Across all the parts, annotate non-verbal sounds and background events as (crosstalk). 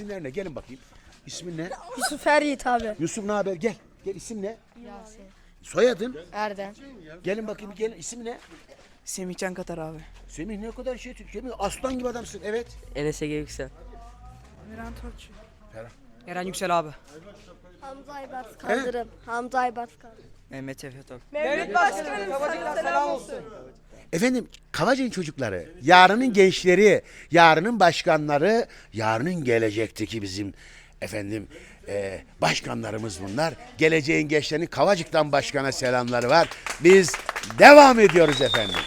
İsimler ne? Gelin bakayım. İsmin ne? Yusuf Eryiğit abi. Yusuf ne haber? Gel. Gel isim ne? Soyadın? Erdem. Gelin bakayım gel. İsim ne? Semihcan Katar abi. Semih ne kadar şey Türkçe mi? Aslan gibi adamsın. Evet. LSG Yüksel. Miran Torç. Eren Yüksel abi. Hamza Aybars Kaldırım. Hamza Aybars Kaldırım. Mehmet Efe Tok. Mevlüt Başkanım sana selam olsun. Efendim Kavacı'nın çocukları, yarının gençleri, yarının başkanları, yarının gelecekteki bizim efendim e, başkanlarımız bunlar. Geleceğin gençlerinin Kavacık'tan başkana selamları var. Biz devam ediyoruz efendim.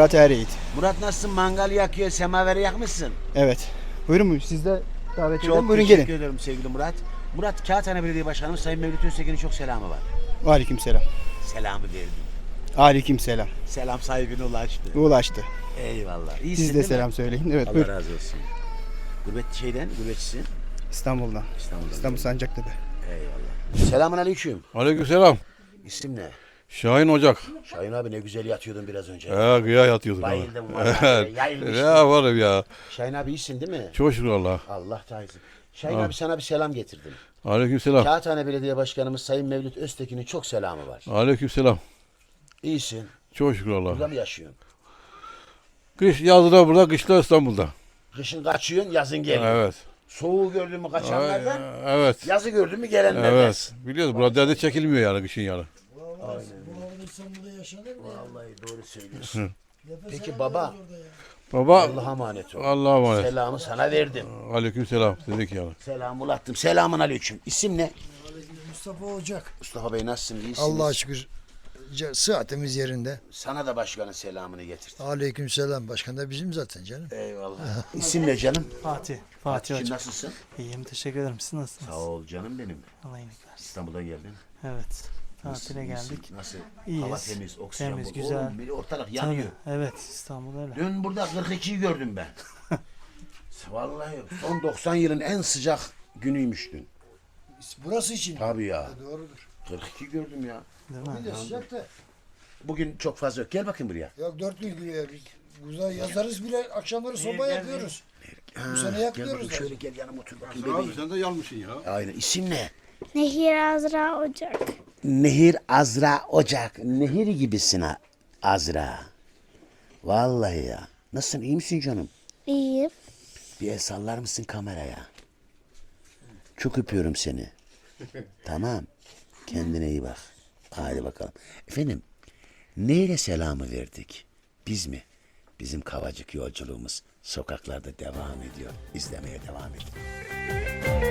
Murat Eryiğit. Murat nasılsın? Mangal yakıyor, semaveri yakmışsın. Evet. Buyurun buyurun. Siz de davet Çok edin. Buyurun teşekkür gelin. ederim sevgili Murat. Murat Kağıthane Belediye Başkanımız Sayın Mevlüt Öztekin'in çok selamı var. Aleyküm selam. Selamı verdim. Aleyküm selam. Selam sahibine ulaştı. Ulaştı. Eyvallah. İyisin Siz de değil mi? selam söyleyin. Evet Allah buyurun. razı olsun. Gurbet şeyden, gurbetçisin. İstanbul'dan. İstanbul'dan. İstanbul Sancaktepe. Eyvallah. Selamun aleyküm. Aleykümselam. İsim ne? Şahin Ocak. Şahin abi ne güzel yatıyordun biraz önce. He gıya yatıyorduk abi. Bayıldım (laughs) vallahi. Yayılmıştım. Ya varım ya. Şahin abi iyisin değil mi? Çok şükür Allah. Allah taizim. Şahin abi sana bir selam getirdim. Aleykümselam. Kağıthane Belediye Başkanımız Sayın Mevlüt Öztekin'in çok selamı var. Aleykümselam. İyisin. Çok şükür Burada Allah. mı yaşıyorsun? Kış yazda burada, kışta İstanbul'da. Kışın kaçıyorsun, yazın geliyorsun. Evet. Soğuğu gördün mü kaçanlardan, Evet. yazı gördün mü gelenlerden. Evet. Biliyoruz burada derde çekilmiyor yani kışın yani. Vallahi doğru söylüyorsun. Peki baba, Baba Allah'a emanet ol. Allah'a emanet. Selamı sana verdim. Aleykümselam dedik yani. Selamı ulaştım. Selamun aleyküm. İsim ne? Mustafa Ocak. Mustafa Bey nasılsın? İyisiniz? Allah'a şükür ce- sıhhatimiz yerinde. Sana da başkanın selamını getirdim. Aleyküm selam. Başkan da bizim zaten canım. Eyvallah. (laughs) İsim ne canım? Fatih. Fatih Şimdi Hocam. nasılsın? İyiyim teşekkür ederim. Siz nasılsınız? Sağ ol canım benim. Allah iyilik versin. İstanbul'a geldin. Evet. Tatile iyisin? geldik. Nasıl? İyiyiz. Hava temiz, oksijen Temiz, bol. güzel. Oğlum, bir ortalık Tabii. yanıyor. Evet İstanbul öyle. Dün burada 42'yi gördüm ben. (laughs) Vallahi son 90 yılın en sıcak günüymüş dün. Burası için. Tabii ya. Doğrudur. 42 gördüm ya. Değil mi? Bir de sıcak da. Bugün çok fazla yok. Gel bakayım buraya. Yok dört gün gülüyor. Güzel yazarız bile akşamları soba yakıyoruz. Bu sene Gel yakıyoruz. bakayım da. şöyle gel yanıma otur bakayım bebeğim. sen de yanmışsın ya. Aynen. İsim ne? Nehir Azra Ocak. Nehir Azra Ocak. Nehir gibisin ha Azra. Vallahi ya. Nasılsın? iyi misin canım? İyiyim. Bir el sallar mısın kameraya? Çok öpüyorum seni. (laughs) tamam. Kendine iyi bak. Hadi bakalım. Efendim, neyle selamı verdik? Biz mi? Bizim kavacık yolculuğumuz sokaklarda devam ediyor. İzlemeye devam edin.